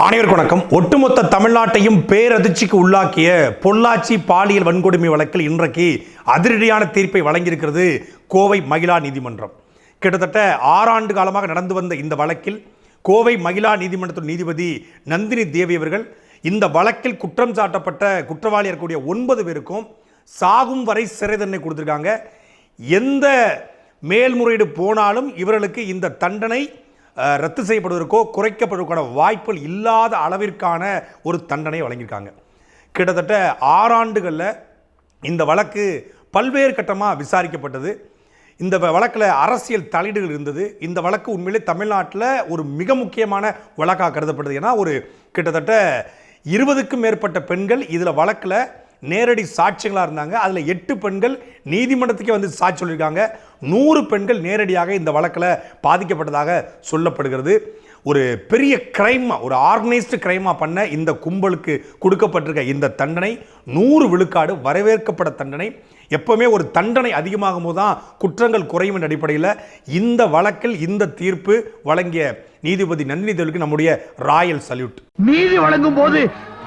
அனைவருக்கும் வணக்கம். ஒட்டுமொத்த தமிழ்நாட்டையும் பேரதிர்ச்சிக்கு உள்ளாக்கிய பொள்ளாச்சி பாலியல் வன்கொடுமை வழக்கில் இன்றைக்கு அதிரடியான தீர்ப்பை வழங்கியிருக்கிறது கோவை மகிழா நீதிமன்றம். கிட்டத்தட்ட ஆறாண்டு காலமாக நடந்து வந்த இந்த வழக்கில் கோவை மகிழா நீதிமன்றத்தின் நீதிபதி நந்தினி தேவி அவர்கள் இந்த வழக்கில் குற்றம் சாட்டப்பட்ட குற்றவாளி இருக்கக்கூடிய ஒன்பது பேருக்கும் சாகும் வரை சிறை தண்டனை கொடுத்துருக்காங்க. எந்த மேல்முறையீடு போனாலும் இவர்களுக்கு இந்த தண்டனை ரத்து செய்யப்படுவதற்கோ குறைக்கப்படுவதற்கான வாய்ப்புகள் இல்லாத அளவிற்கான ஒரு தண்டனை வழங்கியிருக்காங்க. கிட்டத்தட்ட ஆறாண்டுகளில் இந்த வழக்கு பல்வேறு கட்டமாக விசாரிக்கப்பட்டது. இந்த வ- வழக்கில் அரசியல் தலையீடுகள் இருந்தது. இந்த வழக்கு உண்மையிலே தமிழ்நாட்டில் ஒரு மிக முக்கியமான வழக்காக கருதப்படுது. ஏன்னா ஒரு கிட்டத்தட்ட இருபதுக்கும் மேற்பட்ட பெண்கள் இதில் வழக்கில் நேரடி சாட்சிகளாக இருந்தாங்க. அதில் எட்டு பெண்கள் நீதிமன்றத்துக்கே வந்து சாட்சி சொல்லியிருக்காங்க. நூறு பெண்கள் நேரடியாக இந்த வழக்கில் பாதிக்கப்பட்டதாக சொல்லப்படுகிறது. ஒரு பெரிய கிரைமாக ஒரு ஆர்கனைஸ்டு கிரைமாக பண்ண இந்த கும்பலுக்கு கொடுக்கப்பட்டிருக்க இந்த தண்டனை நூறு விழுக்காடு வரவேற்கப்பட தண்டனை எப்பவுமே ஒரு தண்டனை அதிகமாகும் போது தான் குற்றங்கள் குறையும் என்ற அடிப்படையில் இந்த வழக்கில் இந்த தீர்ப்பு வழங்கிய நீதிபதி நந்தினி தேவலுக்கு நம்முடைய ராயல் சல்யூட். நீதி வழங்கும் போது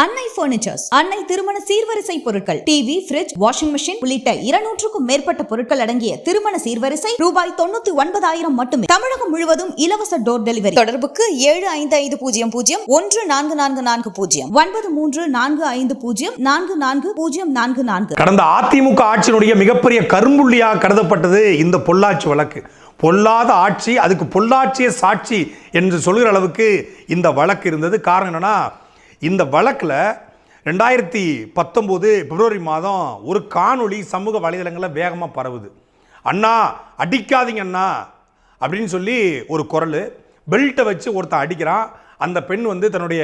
அன்னை பர்னிச்சர்ஸ் அன்னை திருமண சீர்வரிசை பொருட்கள் டிவி ஃபிரிட்ஜ் வாஷிங் மிஷின் உள்ளிட்ட இருநூற்றுக்கும் மேற்பட்ட பொருட்கள் அடங்கிய திருமண சீர்வரிசை ரூபாய் தொண்ணூத்தி ஒன்பதாயிரம் மட்டுமே. தமிழகம் முழுவதும் இலவச டோர் டெலிவரி தொடர்புக்கு ஏழு ஐந்து ஐந்து பூஜ்ஜியம் பூஜ்ஜியம் ஒன்று நான்கு நான்கு நான்கு பூஜ்ஜியம். ஒன்பது மூன்று நான்கு ஐந்து பூஜ்ஜியம் நான்கு நான்கு பூஜ்ஜியம் நான்கு நான்கு. கடந்த அதிமுக ஆட்சியினுடைய மிகப்பெரிய கரும்புள்ளியாக கருதப்பட்டது இந்த பொள்ளாச்சி வழக்கு. பொல்லாத ஆட்சி அதுக்கு பொள்ளாச்சிய சாட்சி என்று சொல்கிற அளவுக்கு இந்த வழக்கு இருந்தது. காரணம் என்னன்னா இந்த வழக்கில் ரெண்டாயிரத்தி பத்தொம்போது பிப்ரவரி மாதம் ஒரு காணொளி சமூக வலைதளங்களில் வேகமாக பரவுது. அண்ணா அடிக்காதீங்க அண்ணா அப்படின்னு சொல்லி ஒரு குரல். பெல்ட்டை வச்சு ஒருத்தன் அடிக்கிறான். அந்த பெண் வந்து தன்னுடைய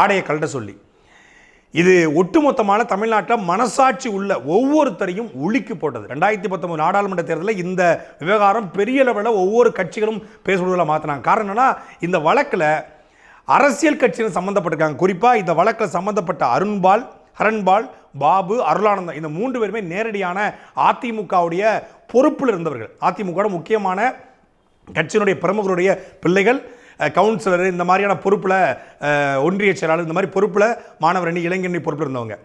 ஆடையை கழட்ட சொல்லி. இது ஒட்டுமொத்தமான தமிழ்நாட்டில் மனசாட்சி உள்ள ஒவ்வொருத்தரையும் ஒழுக்கி போட்டது. ரெண்டாயிரத்தி பத்தொம்பது நாடாளுமன்ற தேர்தலில் இந்த விவகாரம் பெரிய லெவலில் ஒவ்வொரு கட்சிகளும் பேசுவதில் மாற்றினாங்க காரணம் என்னன்னா இந்த வழக்கில் அரசியல் கட்சியில் சம்மந்தப்பட்டிருக்காங்க. குறிப்பாக இந்த வழக்கில் சம்மந்தப்பட்ட அருண்பால் ஹரண்பால் பாபு அருளானந்தம் இந்த மூன்று பேருமே நேரடியான அதிமுகவுடைய பொறுப்பில் இருந்தவர்கள். அதிமுக முக்கியமான கட்சியினுடைய பிரமுகருடைய பிள்ளைகள் கவுன்சிலர் இந்த மாதிரியான பொறுப்பில் ஒன்றிய செயலாளர் இந்த மாதிரி பொறுப்பில் மாணவர் அணி இளைஞரணி பொறுப்பில் இருந்தவங்க.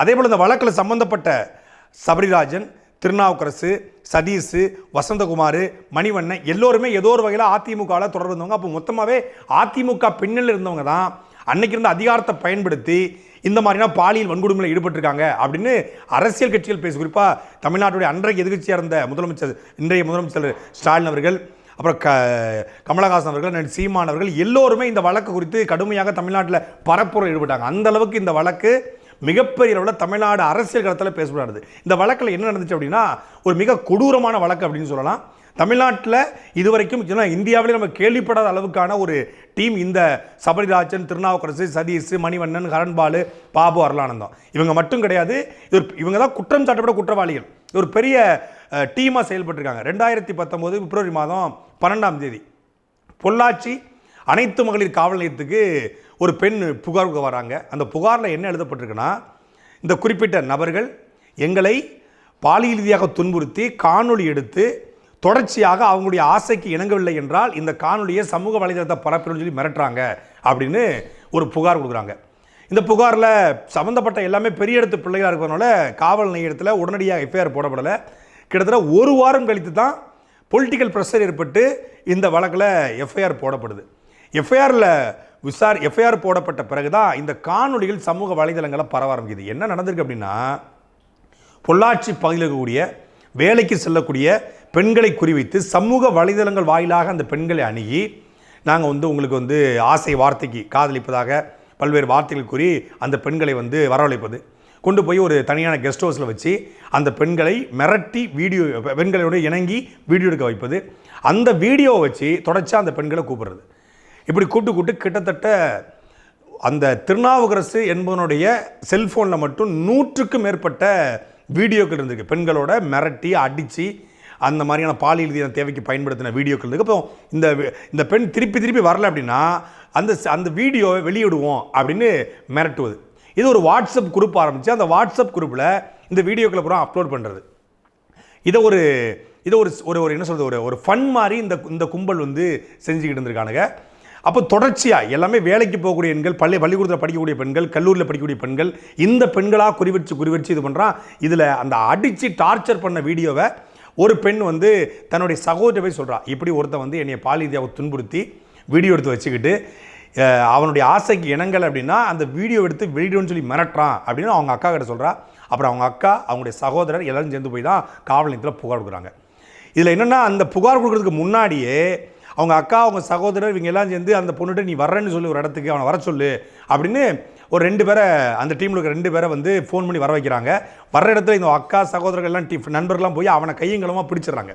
அதே போல் இந்த வழக்கில் சம்மந்தப்பட்ட சபரிராஜன் திருநாவுக்கரசு சதீஷ் வசந்தகுமார் மணிவண்ணன் எல்லோருமே ஏதோ ஒரு வகையில் அதிமுகவில் தொடர்பு இருந்தவங்க. அப்போ மொத்தமாகவே அதிமுக பின்னணியில் இருந்தவங்க தான் அன்னைக்கு இருந்த அதிகாரத்தை பயன்படுத்தி இந்த மாதிரினா பாலியல் வன்கொடுமையில் ஈடுபட்டிருக்காங்க அப்படின்னு அரசியல் கட்சிகள் பேசி. குறிப்பாக தமிழ்நாட்டுடைய அன்றைக்கு எதிர்க்கட்சியாக இருந்த முதலமைச்சர் இன்றைய முதலமைச்சர் ஸ்டாலின் அவர்கள் அப்புறம் க கமலஹாசன் அவர்கள் சீமான் அவர்கள் எல்லோருமே இந்த வழக்கு குறித்து கடுமையாக தமிழ்நாட்டில் பரப்புரை ஈடுபட்டாங்க. அந்த அளவுக்கு இந்த வழக்கு மிகப்பெரிய அளவில் தமிழ்நாடு அரசியல் களத்தில் பேசப்படுறது இந்த வழக்கில் என்ன நடந்துச்சு அப்படின்னா ஒரு மிக கொடூரமான வழக்கு அப்படின்னு சொல்லலாம். தமிழ்நாட்டில் இதுவரைக்கும் இந்தியாவிலே நம்ம கேள்விப்படாத அளவுக்கான ஒரு டீம் இந்த சபரிராஜன் திருநாவுக்கரசு சதீஷ் மணிவண்ணன் ஹரன்பாலு பாபு அருளானந்தம். இவங்க மட்டும் கிடையாது. இது இவங்க தான் குற்றம் சாட்டப்பட குற்றவாளிகள். ஒரு பெரிய டீமாக செயல்பட்டிருக்காங்க. ரெண்டாயிரத்தி பத்தொம்போது பிப்ரவரி மாதம் பன்னெண்டாம் தேதி. பொள்ளாச்சி அனைத்து மகளிர் காவல் நிலையத்துக்கு ஒரு பெண் புகாருக்கு வராங்க. அந்த புகாரில் என்ன எழுதப்பட்டிருக்குன்னா இந்த குறிப்பிட்ட நபர்கள் எங்களை பாலியல் ரீதியாக துன்புறுத்தி காணொளி எடுத்து தொடர்ச்சியாக அவங்களுடைய ஆசைக்கு இணங்கவில்லை என்றால் இந்த காணொலியை சமூக வலைதளத்தை பரப்பிடும் சொல்லி மிரட்டுறாங்க அப்படின்னு ஒரு புகார் கொடுக்குறாங்க. இந்த புகாரில் சம்மந்தப்பட்ட எல்லாமே பெரிய இடத்து பிள்ளைகளாக இருக்கிறதுனால காவல் நிலையத்தில் உடனடியாக எஃப்ஐஆர் போடப்படலை. கிட்டத்தட்ட ஒரு வாரம் கழித்து தான் பொலிட்டிக்கல் ப்ரெஷர் ஏற்பட்டு இந்த வழக்கில் எஃப்ஐஆர் போடப்படுது. எஃப்ஐஆரில் விசார் எஃப்ஐஆர் போடப்பட்ட பிறகு தான் இந்த காணொலிகள் சமூக வலைதளங்களை பரவ ஆரம்பிக்குது. என்ன நடந்திருக்கு அப்படின்னா பொள்ளாச்சி பகுதியில் இருக்கக்கூடிய வேலைக்கு செல்லக்கூடிய பெண்களை குறிவைத்து சமூக வலைதளங்கள் வாயிலாக அந்த பெண்களை அணுகி நாங்கள் வந்து உங்களுக்கு வந்து ஆசை வார்த்தைக்கு காதலிப்பதாக பல்வேறு வார்த்தைகள் கூறி அந்த பெண்களை வந்து வரவழைப்பது. கொண்டு போய் ஒரு தனியான கெஸ்ட் ஹவுஸில் வச்சு அந்த பெண்களை மிரட்டி வீடியோ பெண்களோடு இணங்கி வீடியோ எடுக்க வைப்பது. அந்த வீடியோவை வச்சு தொடர்ச்சியாக அந்த பெண்களை கூப்பிடுறது. இப்படி கூட்டு கூட்டு கிட்டத்தட்ட அந்த திருநாவுக்கரசு என்பவனுடைய செல்ஃபோனில் மட்டும் நூற்றுக்கும் மேற்பட்ட வீடியோக்கள் இருந்திருக்கு. பெண்களோட மிரட்டி அடித்து அந்த மாதிரியான பாலியல் ரீதியான தேவைக்கு பயன்படுத்தின வீடியோக்கள் இருக்குது அப்போ இந்த இந்த பெண் திருப்பி திருப்பி வரல அப்படின்னா அந்த அந்த வீடியோவை வெளியிடுவோம் அப்படின்னு மிரட்டுவது. இது ஒரு வாட்ஸ்அப் குரூப் ஆரம்பித்து அந்த வாட்ஸ்அப் குரூப்பில் இந்த வீடியோக்களை பூரா அப்லோட் பண்ணுறது இதை ஒரு இதை ஒரு ஒரு ஒரு என்ன சொல்கிறது ஒரு ஒரு ஃபன் மாதிரி இந்த இந்த கும்பல் வந்து செஞ்சுக்கிட்டு இருந்திருக்கானுங்க. அப்போ தொடர்ச்சியாக எல்லாமே வேலைக்கு போகக்கூடிய பெண்கள் பள்ளி பள்ளிக்கூடத்தில் படிக்கக்கூடிய பெண்கள் கல்லூரியில் படிக்கக்கூடிய பெண்கள் இந்த பெண்களாக குறிவச்சு குறிவச்சு இது பண்ணுறான் இதில் அந்த அடித்து டார்ச்சர் பண்ண வீடியோவை ஒரு பெண் வந்து தன்னுடைய சகோதரி போய் சொல்கிறான் இப்படி ஒருத்தன் வந்து என்னை பாலிதியாவை துன்புறுத்தி வீடியோ எடுத்து வச்சுக்கிட்டு அவனுடைய ஆசைக்கு இணங்கல் அப்படின்னா அந்த வீடியோ எடுத்து வெளியிடுன்னு சொல்லி மிரட்டுறான் அப்படின்னு அவங்க அக்கா கிட்ட சொல்கிறா அப்புறம் அவங்க அக்கா அவங்களுடைய சகோதரர் எல்லோரும் சேர்ந்து போய் தான் காவல் நிலையத்தில் புகார் கொடுக்குறாங்க. இதில் என்னென்னா அந்த புகார் கொடுக்கறதுக்கு முன்னாடியே அவங்க அக்கா அவங்க சகோதரர் இவங்க எல்லாம் சேர்ந்து அந்த பொண்ணுகிட்ட நீ வரேன்னு சொல்லி ஒரு இடத்துக்கு அவனை வர சொல்லு அப்படின்னு ஒரு ரெண்டு பேரை அந்த டீமில் இருக்க ரெண்டு பேரை வந்து ஃபோன் பண்ணி வர வைக்கிறாங்க. வர்ற இடத்துல இந்த அக்கா சகோதரர்கள்லாம் டீ நண்பர்கள்லாம் போய் அவனை கையங்கலமாக பிடிச்சிடுறாங்க.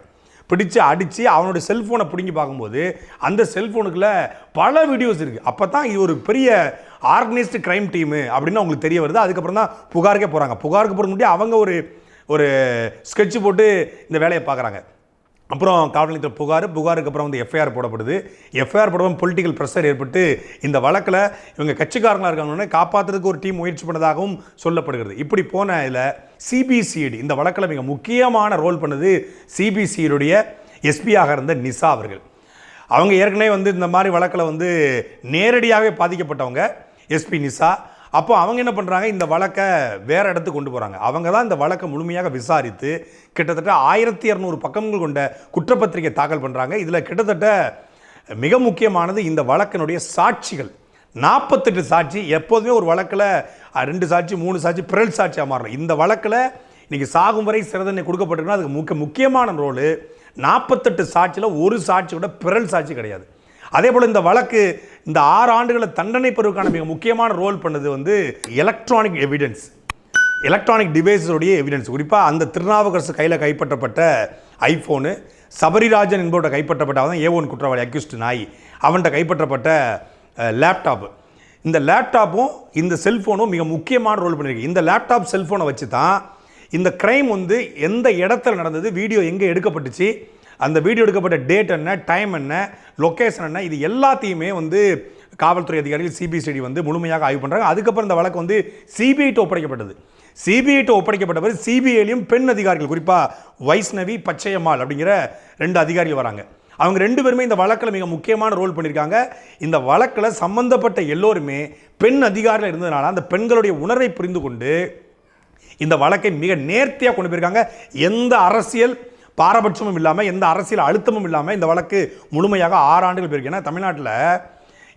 பிடிச்சு அடித்து அவனுடைய செல்ஃபோனை பிடுங்கி பார்க்கும்போது அந்த செல்ஃபோனுக்குள்ள பல வீடியோஸ் இருக்குது அப்போ தான் இது ஒரு பெரிய ஆர்கனைஸ்டு க்ரைம் டீமு அப்படின்னு அவங்களுக்கு தெரிய வருது. அதுக்கப்புறம் தான் புகாருக்கே போகிறாங்க புகாருக்கு போகிற முடியாது அவங்க ஒரு ஒரு ஸ்கெட்ச் போட்டு இந்த வேலையை பார்க்குறாங்க. அப்புறம் காவல் நிலையத்தில் புகார் புகாருக்கு அப்புறம் வந்து எஃப்ஐஆர் போடப்படுது. எஃப்ஐஆர் போடவும் பொலிட்டிக்கல் ப்ரெஷர் ஏற்பட்டு இந்த வழக்கில் இவங்க கட்சிக்காரங்களாக இருக்காங்கன்னு காப்பாற்றுறதுக்கு ஒரு டீம் முயற்சி பண்ணதாகவும் சொல்லப்படுகிறது. இப்படி போன இதில் சிபிசிஐடி இந்த வழக்கில் மிக முக்கியமான ரோல் பண்ணது சிபிசிஐடியுடைய எஸ்பியாக இருந்த நிசா அவர்கள். அவங்க ஏற்கனவே வந்து இந்த மாதிரி வழக்கில் வந்து நேரடியாகவே பாதிக்கப்பட்டவங்க எஸ்பி நிசா. அப்போ அவங்க என்ன பண்ணுறாங்க இந்த வழக்கை வேறு இடத்துக்கு கொண்டு போகிறாங்க அவங்க தான் இந்த வழக்கை முழுமையாக விசாரித்து கிட்டத்தட்ட ஆயிரத்தி இரநூறு பக்கங்கள் கொண்ட குற்றப்பத்திரிகை தாக்கல் பண்ணுறாங்க இதில் கிட்டத்தட்ட மிக முக்கியமானது இந்த வழக்கினுடைய சாட்சிகள். நாற்பத்தெட்டு சாட்சி எப்போதுமே ஒரு வழக்கில் ரெண்டு சாட்சி மூணு சாட்சி பிறல் சாட்சியாக மாறணும். இந்த வழக்கில் இன்றைக்கி சாகும் வரை சிறதனை கொடுக்கப்பட்டிருக்குன்னா அதுக்கு முக்கிய முக்கியமான ரோலு நாற்பத்தெட்டு சாட்சியில் ஒரு சாட்சியோட பிறல் சாட்சி கிடையாது. அதே போல் இந்த வழக்கு இந்த ஆறு ஆண்டுகளை தண்டனை பெறுவதற்கான மிக முக்கியமான ரோல் பண்ணது வந்து எலக்ட்ரானிக் எவிடன்ஸ் எலக்ட்ரானிக் டிவைஸஸோடைய எவிடன்ஸ் குறிப்பாக அந்த திருநாவுக்கரசு கையில் கைப்பற்றப்பட்ட ஐஃபோனு சபரிராஜன் என்பவர்கிட்ட கைப்பற்றப்பட்ட அவன் ஏ ஒன் குற்றவாளி அக்யூஸ்ட் நாய். அவன்கிட்ட கைப்பற்றப்பட்ட லேப்டாப்பு இந்த லேப்டாப்பும் இந்த செல்ஃபோனும் மிக முக்கியமான ரோல் பண்ணியிருக்கு இந்த லேப்டாப் செல்ஃபோனை வச்சு தான் இந்த க்ரைம் வந்து எந்த இடத்துல நடந்தது வீடியோ எங்கே எடுக்கப்பட்டுச்சு அந்த வீடியோ எடுக்கப்பட்ட டேட் என்ன டைம் என்ன லொக்கேஷன் என்ன இது எல்லாத்தையுமே வந்து காவல்துறை அதிகாரிகள் சிபிசிடி வந்து முழுமையாக ஆய்வு பண்ணுறாங்க அதுக்கப்புறம் இந்த வழக்கு வந்து சிபிஐட்டு ஒப்படைக்கப்பட்டது. சிபிஐட்டு ஒப்படைக்கப்பட்ட பிறகு சிபிஐலையும் பெண் அதிகாரிகள் குறிப்பாக வைஷ்ணவி பச்சையம்மாள் அப்படிங்கிற ரெண்டு அதிகாரிகள் வராங்க. அவங்க ரெண்டு பேருமே இந்த வழக்கில் மிக முக்கியமான ரோல் பண்ணியிருக்காங்க. இந்த வழக்கில் சம்பந்தப்பட்ட எல்லோருமே பெண் அதிகாரிகள் இருந்ததுனால அந்த பெண்களுடைய உணர்வை புரிந்து கொண்டு இந்த வழக்கை மிக நேர்த்தியாக கொண்டு போயிருக்காங்க. எந்த அரசியல் பாரபட்சமும் இல்லாமல் எந்த அரசியல் அழுத்தமும் இல்லாமல் இந்த வழக்கு முழுமையாக ஆறு ஆண்டுகள் போயிருக்கு. ஏன்னா தமிழ்நாட்டில்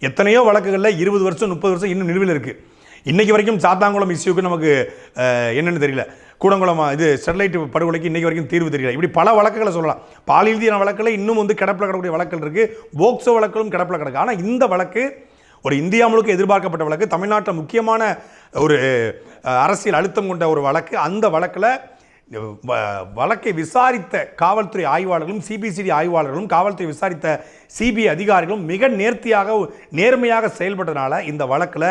எத்தனையோ வழக்குகளில் இருபது வருஷம் முப்பது வருஷம் இன்னும் நிலுவையில் இருக்குது இன்றைக்கி வரைக்கும் சாத்தாங்குளம் இஷ்யூக்கு நமக்கு என்னென்னு தெரியல. கூடங்குளம் இது ஸ்டெர்லைட் படுகொலைக்கு இன்னைக்கு வரைக்கும் தீர்வு தெரியல. இப்படி பல வழக்குகளை சொல்லலாம். பாலியல் வழக்கில் இன்னும் வந்து கிடப்பில் கிடக்கூடிய வழக்குகள் இருக்குது போக்சோ வழக்குகளும் கிடப்பில் கிடக்கு. ஆனால் இந்த வழக்கு ஒரு இந்தியா முழுக்க எதிர்பார்க்கப்பட்ட வழக்கு. தமிழ்நாட்டில் முக்கியமான ஒரு அரசியல் அழுத்தம் கொண்ட ஒரு வழக்கு. அந்த வழக்கில் வழக்கை விசாரித்த காவல்துறை ஆய்வாளர்களும் சிபிசிடி ஆய்வாளர்களும் காவல்துறை விசாரித்த சிபிஐ அதிகாரிகளும் மிக நேர்த்தியாக நேர்மையாக செயல்பட்டனால இந்த வழக்கில்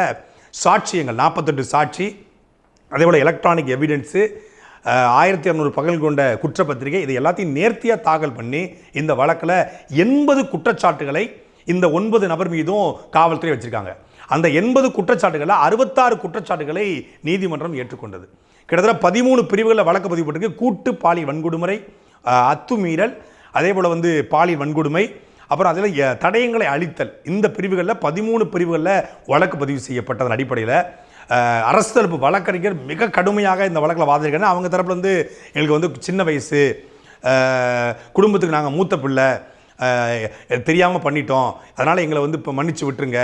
சாட்சியங்கள் நாற்பத்தெட்டு சாட்சி அதே போல் எலக்ட்ரானிக் எவிடன்ஸு ஆயிரத்தி இரநூறு பகல் கொண்ட குற்றப்பத்திரிகை இது எல்லாத்தையும் நேர்த்தியாக தாக்கல் பண்ணி இந்த வழக்கில் எண்பது குற்றச்சாட்டுகளை இந்த ஒன்பது நபர் மீதும் காவல்துறை வச்சுருக்காங்க. அந்த எண்பது குற்றச்சாட்டுகளில் அறுபத்தாறு குற்றச்சாட்டுகளை நீதிமன்றம் ஏற்றுக்கொண்டது. கிட்டத்தட்ட பதிமூணு பிரிவுகளில் வழக்கு பதிவுபட்டிருக்கு கூட்டு பாலியல் வன்கொடுமுறை அத்துமீறல் அதே போல் வந்து பாலியல் வன்கொடுமை அப்புறம் அதில் தடயங்களை அழித்தல். இந்த பிரிவுகளில் பதிமூணு பிரிவுகளில் வழக்கு பதிவு செய்யப்பட்டதன் அடிப்படையில் அரசு தரப்பு வழக்கறிஞர் மிக கடுமையாக இந்த வழக்கில் வாதிருக்காங்க. அவங்க தரப்புலேருந்து வந்து எங்களுக்கு வந்து சின்ன வயசு குடும்பத்துக்கு நாங்கள் மூத்த பிள்ளை தெரியாமல் பண்ணிட்டோம். அதனால் எங்களை வந்து இப்போ மன்னிச்சு விட்டுருங்க.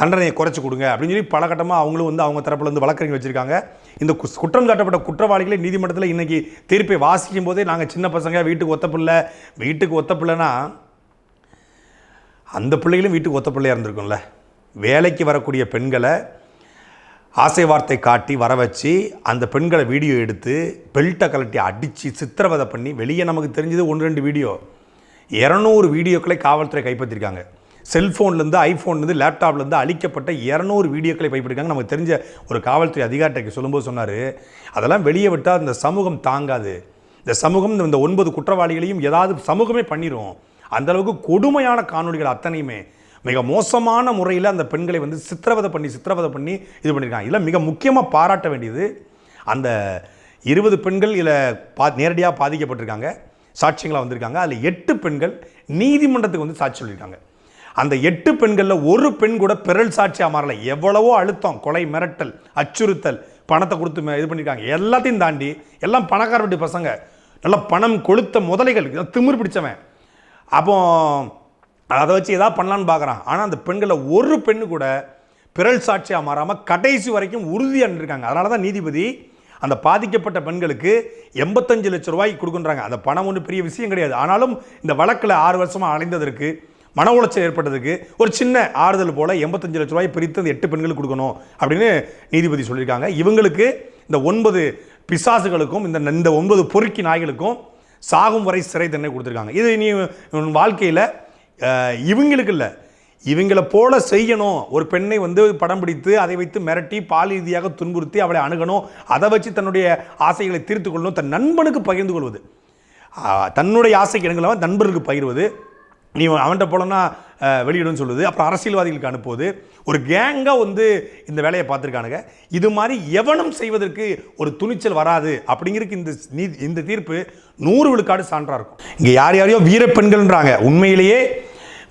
தண்டனையை குறைச்சி கொடுங்க அப்படின்னு சொல்லி பலகட்டமாக அவங்களும் வந்து அவங்க தரப்பில் வந்து வழக்கறிஞர் வச்சுருக்காங்க. இந்த குற்றம் சாட்டப்பட்ட குற்றவாளிகளை நீதிமன்றத்தில் இன்றைக்கி தீர்ப்பை வாசிக்கும் போதே நாங்கள் சின்ன பசங்க வீட்டுக்கு ஒத்த பிள்ளை. வீட்டுக்கு ஒத்த பிள்ளைனா அந்த பிள்ளைகளும் வீட்டுக்கு ஒத்த பிள்ளையாக இருந்திருக்கும்ல. வேலைக்கு வரக்கூடிய பெண்களை ஆசை வார்த்தை காட்டி வர வச்சு அந்த பெண்களை வீடியோ எடுத்து பெல்ட்டை கலட்டி அடித்து சித்திரவதை பண்ணி வெளியே நமக்கு தெரிஞ்சது ஒன்று ரெண்டு வீடியோ. இரநூறு வீடியோக்களை காவல்துறை கைப்பற்றிருக்காங்க. செல்ஃபோன்லேருந்து ஐஃபோன்லேருந்து லேப்டாப்லேருந்து அழிக்கப்பட்ட இரநூறு வீடியோக்களை கைப்பற்றிருக்காங்க. நமக்கு தெரிஞ்ச ஒரு காவல்துறை அதிகாரிக்கு சொல்லும்போது சொன்னார் அதெல்லாம் வெளியே விட்டால் இந்த சமூகம் தாங்காது. இந்த சமூகம் இந்த ஒன்பது குற்றவாளிகளையும் ஏதாவது சமூகமே பண்ணிடும் அந்தளவுக்கு கொடுமையான காணொளிகள் அத்தனையுமே. மிக மோசமான முறையில் அந்த பெண்களை வந்து சித்திரவதை பண்ணி சித்திரவதை பண்ணி இது பண்ணியிருக்காங்க இதில் மிக முக்கியமாக பாராட்ட வேண்டியது அந்த இருபது பெண்கள் இதில் பா நேரடியாக பாதிக்கப்பட்டிருக்காங்க. சாட்சியங்களாக வந்திருக்காங்க. அதில் எட்டு பெண்கள் நீதிமன்றத்துக்கு வந்து சாட்சி சொல்லியிருக்காங்க. அந்த எட்டு பெண்களில் ஒரு பெண் கூட பிறல் சாட்சியாக மாறலை. எவ்வளவோ அழுத்தம் கொலை மிரட்டல் அச்சுறுத்தல் பணத்தை கொடுத்து மே- இது பண்ணியிருக்காங்க. எல்லாத்தையும் தாண்டி எல்லாம் பணக்கார வீட்டு பசங்க. நல்லா பணம் கொளுத்த முதலைகள். இதான் திமிர் பிடிச்சவன். அப்போ அதை வச்சு ஏதாவது பண்ணலான்னு பார்க்குறான் ஆனால் அந்த பெண்களில் ஒரு பெண்ணு கூட பிறல் சாட்சியாக மாறாமல் கடைசி வரைக்கும் உறுதியாக இருக்காங்க அதனால தான் நீதிபதி அந்த பாதிக்கப்பட்ட பெண்களுக்கு எண்பத்தஞ்சு லட்ச ரூபாய்க்கு கொடுக்குன்றாங்க அந்த பணம் ஒன்றும் பெரிய விஷயம் கிடையாது. ஆனாலும் இந்த வழக்கில் ஆறு வருஷமாக அலைந்ததற்கு மன உளைச்சல் ஏற்பட்டதுக்கு ஒரு சின்ன ஆறுதல் போல் எண்பத்தஞ்சு லட்ச ரூபாய் பிரித்து அந்த எட்டு பெண்களுக்கு கொடுக்கணும் அப்படின்னு நீதிபதி சொல்லியிருக்காங்க. இவங்களுக்கு இந்த ஒன்பது பிசாசுகளுக்கும் இந்த இந்த ஒன்பது பொறுக்கி நாய்களுக்கும் சாகும் வரை சிறை தண்டனை கொடுத்துருக்காங்க. இது நீ வாழ்க்கையில் இவங்களுக்கு இல்லை. இவங்களை போல செய்யணும். ஒரு பெண்ணை வந்து படம் பிடித்து அதை வைத்து மிரட்டி பால் ரீதியாக துன்புறுத்தி அவளை அணுகணும். அதை வச்சு தன்னுடைய ஆசைகளை தீர்த்து கொள்ளணும். தன் நண்பனுக்கு பகிர்ந்து கொள்வது. தன்னுடைய ஆசைக்கு இடங்களவன் நண்பருக்கு பகிர்வது. நீ அவன்கிட்ட போலன்னா வெளியிடும் சொல்லுது. அப்புறம் அரசியல்வாதிகளுக்கு அனுப்புவது. ஒரு கேங்காக வந்து இந்த வேலையை பார்த்துருக்கானுங்க. இது மாதிரி எவனும் செய்வதற்கு ஒரு துணிச்சல் வராது. அப்படிங்கிறதுக்கு இந்த நீ இந்த தீர்ப்பு நூறு விழுக்காடு சான்றாக இருக்கும். இங்கே யார் யாரையோ வீரப்பெண்கள்ன்றாங்க உண்மையிலேயே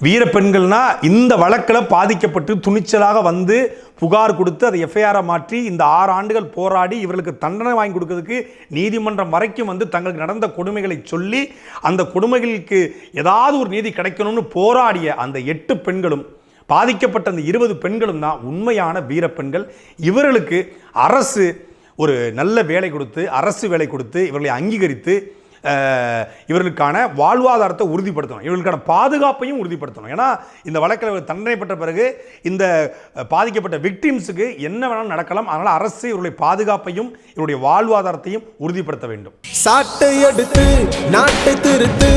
வீர பெண்கள்னால் இந்த வழக்கில் பாதிக்கப்பட்டு துணிச்சலாக வந்து புகார் கொடுத்து அதை எஃப்ஐஆரை மாற்றி இந்த ஆறு ஆண்டுகள் போராடி இவர்களுக்கு தண்டனை வாங்கி கொடுக்கறதுக்கு நீதிமன்றம் வரைக்கும் வந்து தங்களுக்கு நடந்த கொடுமைகளை சொல்லி அந்த கொடுமைகளுக்கு ஏதாவது ஒரு நீதி கிடைக்கணும்னு போராடிய அந்த எட்டு பெண்களும் பாதிக்கப்பட்ட அந்த இருபது பெண்களும் தான் உண்மையான வீர பெண்கள் இவர்களுக்கு அரசு ஒரு நல்ல வேலை கொடுத்து அரசு வேலை கொடுத்து இவர்களை அங்கீகரித்து இவர்களுக்கான வாழ்வாதாரத்தை உறுதிப்படுத்தணும். இவர்களுக்கான பாதுகாப்பையும் உறுதிப்படுத்தணும். ஏன்னா இந்த வழக்கில் இவர் தண்டனை பெற்ற பிறகு இந்த பாதிக்கப்பட்ட விக்டிம்ஸுக்கு என்ன வேணாலும் நடக்கலாம். அதனால் அரசு இவருடைய பாதுகாப்பையும் இவருடைய வாழ்வாதாரத்தையும் உறுதிப்படுத்த வேண்டும். சாட்டை எடுத்து நாட்டை திருத்து.